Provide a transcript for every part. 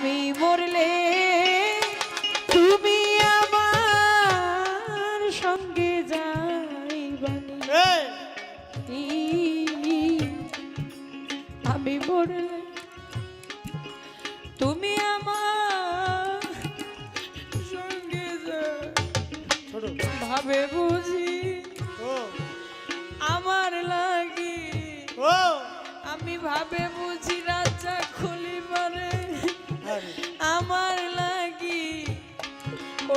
আমি মরলে তুমি আমার সঙ্গে যাইবানি। আমি মরলে তুমি আমার সঙ্গে ভাবে বুঝি আমার লাগি আমি ভাবে বুঝি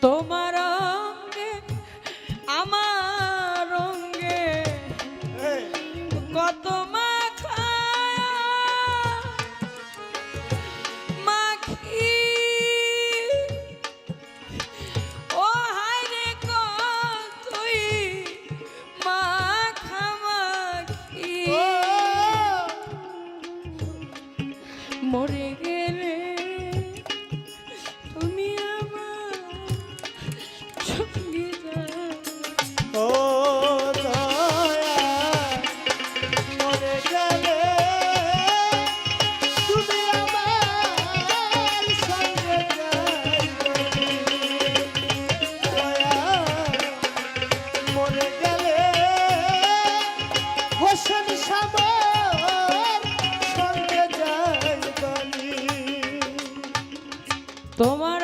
Toma তোমার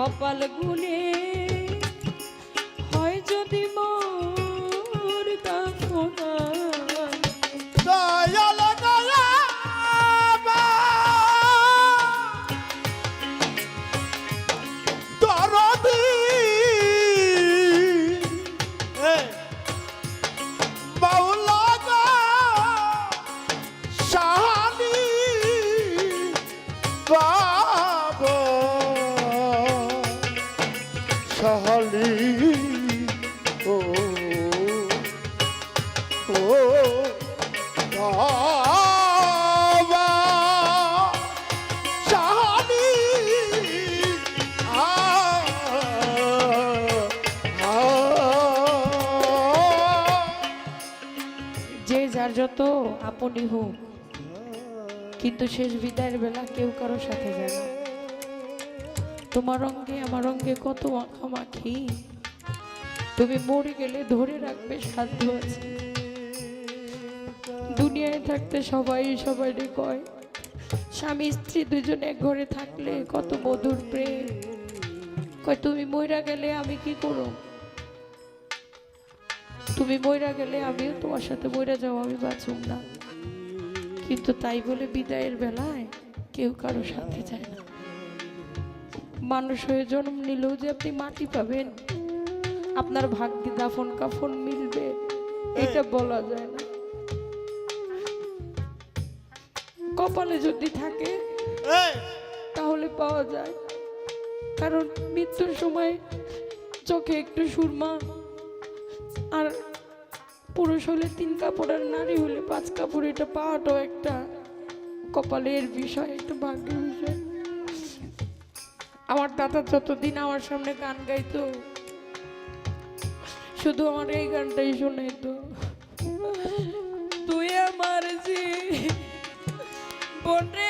কপাল গুলে বালি ও ও যে যার যত আপনই হোক, কিন্তু শেষ বিদায়ের বেলা কেউ কারোর সাথে যায় না। তোমার অঙ্গে, আমার অঙ্গে কত মাখামাখি তুমি মরে গেলে ধরে রাখবে সাধ্য আছে। দুনিয়ায় থাকতে সবাই সবাই কয়, স্বামী স্ত্রী দুজনে এক ঘরে থাকলে কত মধুর প্রেম। কয়, তুমি মইরা গেলে আমি কি করো তুমি মইরা গেলে আমিও তোমার সাথে মইরা যাও, আমি বাঁচুম না। কিন্তু তাই বলে বিদায়ের বেলায় কেউ কারও সাথে যায় না। মানুষ হয়ে জন্ম নিলেও যে আপনি মাটি পাবেন আপনার ভাগ্যে দাফন কাফন মিলবে এটা বলা যায় না। কপালে যদি থাকে তাহলে পাওয়া যায়। কারণ মৃত্যুর সময় চোখে একটু সুরমা আর পুরুষ হলে তিন কাপড় আর নারী হলে পাঁচ কাপড় এটা পাওয়াটাও একটা কপালের বিষয় একটা ভাগ্যের বিষয়। আমার দাদা যতদিন আমার সামনে গান গাইতো, শুধু আমার এই গানটাই শোনাইতো। তুই আমার জি বনরে